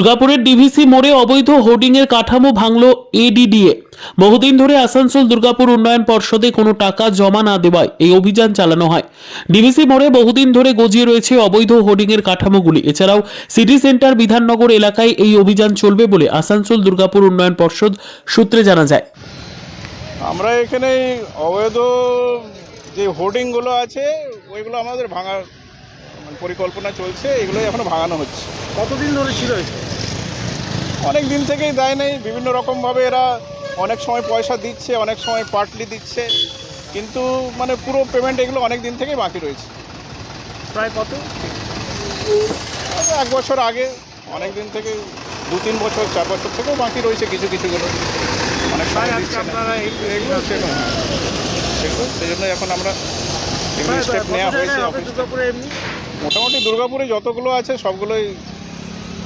দুর্গাপুরের ডিভিসি মোড়ে অবৈধ হোর্ডিং এর কাঠামো ভাঙল এডিডিএ। বহুদিন ধরে আসানসোল দুর্গাপুর উন্নয়ন পর্ষদে কোনো টাকা জমা না দেওয়ায় এই অভিযান চালানো হয়। ডিভিসি মোড়ে বহুদিন ধরে গজিয়ে রয়েছে অবৈধ হোর্ডিং এর কাঠামোগুলি। এছাড়াও সিটি সেন্টার, বিধাননগর এলাকায় এই অভিযান চলবে বলে আসানসোল দুর্গাপুর উন্নয়ন পর্ষদ সূত্রে জানা যায়। আমরা এখানে অবৈধ যে হোর্ডিংগুলো আছে, ওইগুলো আমাদের ভাঙার পরিকল্পনা চলছে এগুলো এখনও ভাঙানো হচ্ছে। কতদিন ধরে ছিল অনেক দিন থেকেই দেয় নেই। বিভিন্ন রকমভাবে এরা অনেক সময় পয়সা দিচ্ছে অনেক সময় পার্টলি দিচ্ছে। কিন্তু মানে পুরো পেমেন্ট এগুলো অনেক দিন থেকেই বাকি রয়েছে। প্রায় কত? এক বছর আগে অনেক দিন থেকে দু তিন বছর চার বছর থেকেও বাকি রয়েছে কিছু কিছুগুলো অনেক সময় আপনারা এগুলো সেগুলো। সেই জন্য এখন আমরা এগুলো স্টেপ নেওয়া হয়েছে অফিস মোটামুটি দুর্গাপুরে যতগুলো আছে সবগুলোই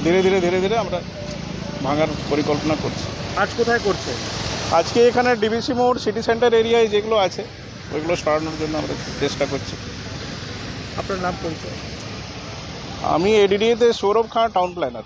ধীরে ধীরে ধীরে ধীরে আমরা ভাঙার পরিকল্পনা করছি। আজ কোথায় করছে? আজকে এখানে ডিবিসি মোড় সিটি সেন্টার এরিয়ায় যেগুলো আছে ওইগুলো সরানোর জন্য আমরা চেষ্টা করছি। আপনার নাম পরিচয় আমি এডিডিএতে সৌরভ খাঁ টাউন প্ল্যানার।